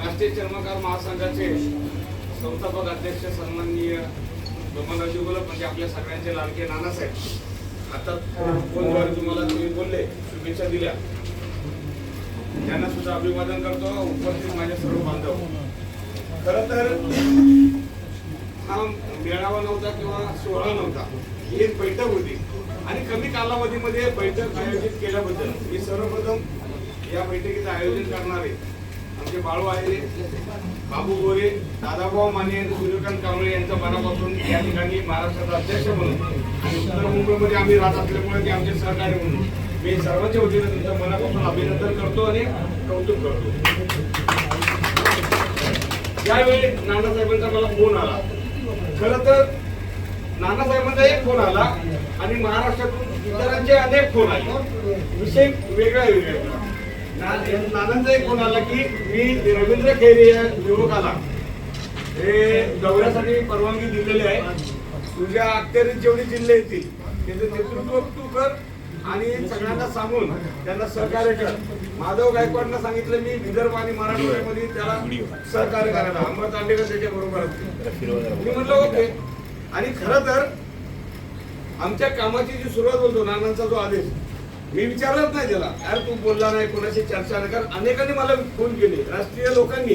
राष्ट्रीय चर्मकार महासंघाचे संस्थापक अध्यक्ष सन्माननीय गोपालरावजी गोलप म्हणजे आपल्या सगळ्यांचे लाडके नानासाहेब. आता फोनद्वारे तुम्हाला तुम्ही बोलले शुभेच्छा दिल्या. त्यांना सुद्धा अभिवादन करतो उपस्थित माझे सर्व बांधव. खर तर हा मेळावा नव्हता किंवा सोहळा नव्हता. एक बैठक होती. आणि कमी कालावधीमध्ये बैठक आयोजित केल्याबद्दल मी सर्वप्रथम या बैठकीचं आयोजन करणारे आमचे बाळू आहे बाबू गोरे दादाभाऊ माने सूर्यकांत कांबळे यांच्या मनापासून या ठिकाणी महाराष्ट्राचा अध्यक्ष म्हणून आणि उत्तर मुंबईमध्ये आम्ही राहत असल्यामुळे ते आमचे सहकार्य म्हणून मी सर्वांच्या वतीनं तुमचं मनापासून अभिनंदन करतो आणि कौतुक करतो. त्यावेळी नानासाहेबांचा मला फोन आला. खरं तर नानासाहेबांचा एक फोन आला आणि महाराष्ट्रातून इतरांचे अनेक फोन आले. विषय वेगळा वेगळा ना- नानांचा एक फोन आला की मी रवींद्र खेरे या युवकाला हे दौऱ्यासाठी परवानगी दिलेली आहे. तुझ्या अखत्यारीत जेवढे जिल्हे येतील त्याचं नेतृत्व तू कर आणि सगळ्यांना सांगून त्यांना सहकार्य कर. माधव गायकवाडनं सांगितलं मी विदर्भ आणि मराठवाड्यामध्ये त्याला सहकार्य करायला अमर तांडेकर त्याच्या बरोबर मी म्हटलं ओके. आणि खरं तर आमच्या कामाची जी सुरुवात बोलतो नानांचा जो आदेश मी विचारलंच नाही त्याला. यार तू बोलला नाही कोणाशी चर्चा नाही कारण अनेकांनी मला फोन केले. राष्ट्रीय लोकांनी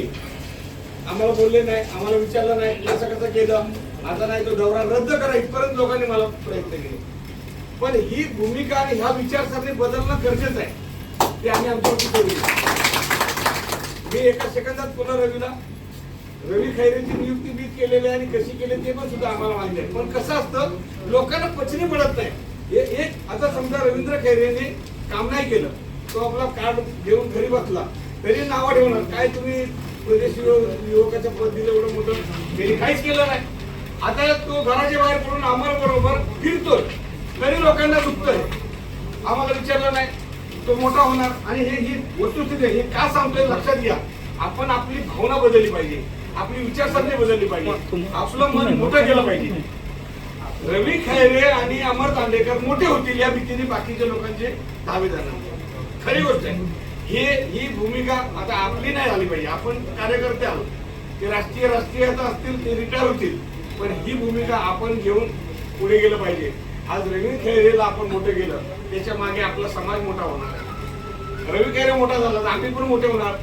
आम्हाला बोलले नाही आम्हाला विचारलं नाही असं कसं केलं? आता नाही तो दौरा रद्द करा. इथपर्यंत लोकांनी मला प्रयत्न केले. पण ही भूमिका आणि ह्या विचारसरणी बदलणं गरजेचं आहे. ते आम्ही आमच्यावरती मी एका सेकंदात पुन्हा रवीला रवी खैरेची नियुक्ती मी केलेली आहे आणि कशी केली ते पण सुद्धा आम्हाला माहिती आहे पण कसं असतं लोकांना पचनी पडत नाही. हे- एक आता समजा रवींद्र खैरेने काम नाही केलं तो आपला कार्ड घेऊन घरी बसला तरी नावं ठेवणार. काय तुम्ही प्रदेश युव- युवकाचं पद दिलं एवढं मोठं त्यांनी काहीच केलं नाही. आता तो घराच्या बाहेर पडून आम्हाला बरोबर फिरतोय. तरी लोकांना दुखतोय. आम्हाला विचारलं नाही. तो मोठा होणार. आणि हे ही वस्तुस्थिती हे का सांगतोय लक्षात घ्या. आपण आपली भावना बदलली पाहिजे. आपली विचारसरणी बदलली पाहिजे. आपलं मन मोठं केलं पाहिजे. रवी खैरे आणि अमर तांडेकर मोठे होतील या भीतीने बाकीच्या लोकांचे दावे जाणार खरी गोष्ट आहे. हे ही भूमिका आता आपली नाही झाली पाहिजे. आपण कार्यकर्ते आहोत. ते राष्ट्रीय राष्ट्रीय आता असतील ते रिटायर होतील. पण ही भूमिका आपण घेऊन पुढे गेलं पाहिजे. आज रवी खैरेला आपण मोठं गेलं त्याच्यामागे आपला समाज मोठा होणार. रवी खैरे मोठा झाला तर आम्ही पण मोठे होणार.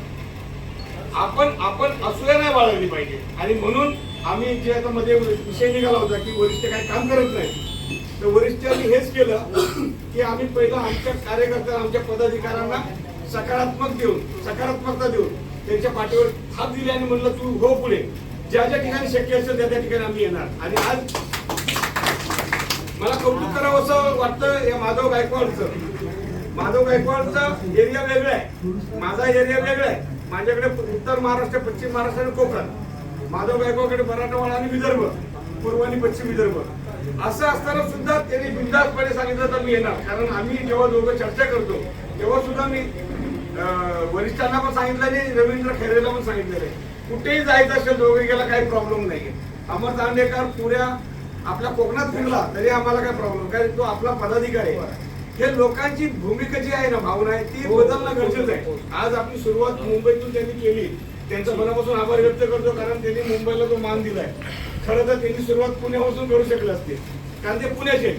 आपण आपण असूया नाही बाळगली पाहिजे. आणि म्हणून आम्ही जे आता मध्ये विषय निघाला होता की वरिष्ठ काही काम करत नाही. तर वरिष्ठांनी हेच केलं की आम्ही पहिलं आमच्या कार्यकर्त्यांना आमच्या पदाधिकाऱ्यांना सकारात्मक देऊन सकारात्मकता देऊन त्यांच्या पाठीवर थाप दिली आणि म्हणलं तू हो पुढे. ज्या ज्या ठिकाणी शक्य असेल त्या त्या ठिकाणी आम्ही येणार. आणि आज मला कौतुक करावं असं वाटतं या माधव गायकवाडचं. माधव गायकवाडचा एरिया वेगळा आहे. माझा एरिया वेगळा आहे. माझ्याकडे उत्तर महाराष्ट्र पश्चिम महाराष्ट्र आणि कोकण. माधव गायकवाडकडे मराठवाडा आणि विदर्भ पूर्व आणि पश्चिम विदर्भ. असं असताना सुद्धा त्यांनी बिंदासपणे सांगितलं तर मी येणार. कारण आम्ही जेव्हा दोघं चर्चा करतो तेव्हा सुद्धा मी अं, वरिष्ठांना पण सांगितलं आणि रवींद्र खैरेला पण सांगितलेलं आहे कुठेही जायचं असेल दोघे गेला काही प्रॉब्लेम नाहीये. अमर दांडेकर पुऱ्या आपल्या कोकणात फिरला तरी आम्हाला काय प्रॉब्लेम कारण तो आपला पदाधिकारी आहे. हे लोकांची भूमिका जी आहे ना भावना आहे ती बदलणं गरजेचं आहे. आज आपली सुरुवात मुंबईतून त्यांनी केली. त्यांचा मनापासून आभार व्यक्त करतो कारण त्यांनी मुंबईला तो मान दिलाय. खरं तर त्यांनी सुरुवात पुण्यापासून करू शकले असते. कारण ते पुण्याचे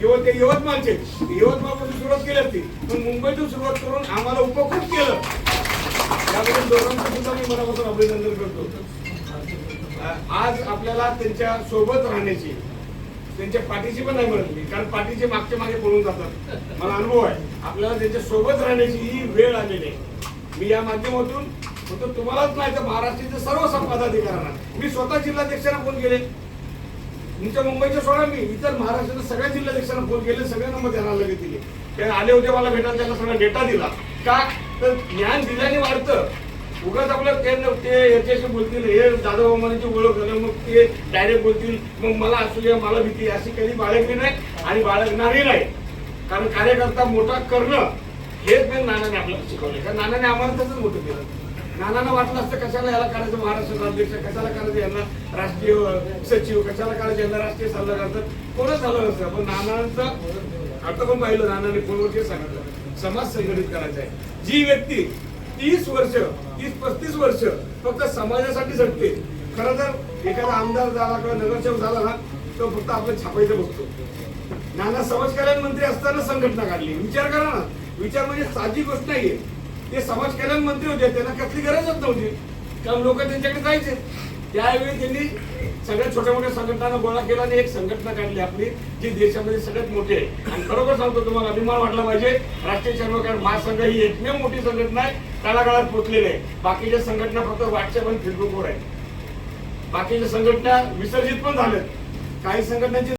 किंवा ते यवतमाळचे यवतमाळपासून सुरुवात केली असती. पण मुंबईतून सुरुवात करून आम्हाला उपकृत केलं. त्याबद्दल दोघांचं सुद्धा मी मनापासून अभिनंदन करतो. आज आपल्याला त्यांच्यासोबत राहण्याची त्यांच्या पाठीशी पण नाही म्हणत मी कारण पाठीचे मागच्या मागे पळून जातात. मला अनुभव आहे. आपल्याला त्यांच्यासोबत राहण्याची ही वेळ आलेली आहे. मी या माध्यमातून फक्त तुम्हालाच नाही तर महाराष्ट्राचे सर्व पदाधिकाऱ्यांना मी स्वतः जिल्हाध्यक्षांना फोन केले. तुमच्या मुंबईच्या सोडा मी इतर महाराष्ट्राच्या सगळ्या जिल्हाध्यक्षांना फोन केले सगळ्यांना मग ध्यानाला लगेच दिले. ते आले होते मला भेटायला त्यांना सगळा डेटा दिला. का? तर ज्ञान दिल्याने वाढतं. उगाच आपलं ते ते याच्याशी बोलतील हे दादा ओमानीची ओळख झालं मग ते डायरेक्ट बोलतील मग मला असू द्या मला भीती अशी कधी बाळगली नाही आणि बाळगणारही नाही. कारण कार्यकर्ता मोठा करणं हेच मी नानाने आपल्याला शिकवलं कारण नानाने आम्हाला तसंच मोठं केलं. नानांना वाटलं असतं कशाला याला करायचं महाराष्ट्र अध्यक्ष कशाला करायचं यांना राष्ट्रीय सचिव कशाला करायचं यांना राष्ट्रीय सल्लागार कोणच झालं नसतं. पण नानांचं आता पण पाहिलं नानाने फोनवर सांगितलं समाज संघटित करायचा आहे. जी व्यक्ती तीस वर्ष तीस पस्तीस वर्ष फक्त समाजासाठी झटते. खरं तर एखादा आमदार झाला किंवा नगरसेवक झाला ना तो फक्त आपलं छापायचं बसतो नाना समाज कल्याण मंत्री असताना संघटना काढली. विचार करा ना. विचार म्हणजे साधी गोष्ट नाहीये. ते समाज कल्याण मंत्री होते त्यांना कसली गरजच नव्हती. कारण लोक त्यांच्याकडे जायचे. त्यावेळी त्यांनी सगळ्यात छोट्या मोठ्या संघटनांना गोळा केला आणि एक संघटना काढली आपली जी देशामध्ये सगळ्यात मोठी आहे. आणि खरोखर सांगतो तुम्हाला अभिमान वाटला पाहिजे राष्ट्रीय चर्मकार महासंघ ही एकमेव मोठी संघटना आहे तळागाळात पोचलेली आहे. बाकीच्या संघटना फक्त व्हॉट्सअप आणि फेसबुकवर आहेत. बाकीच्या संघटना विसर्जित पण झाल्यात काही संघटनांची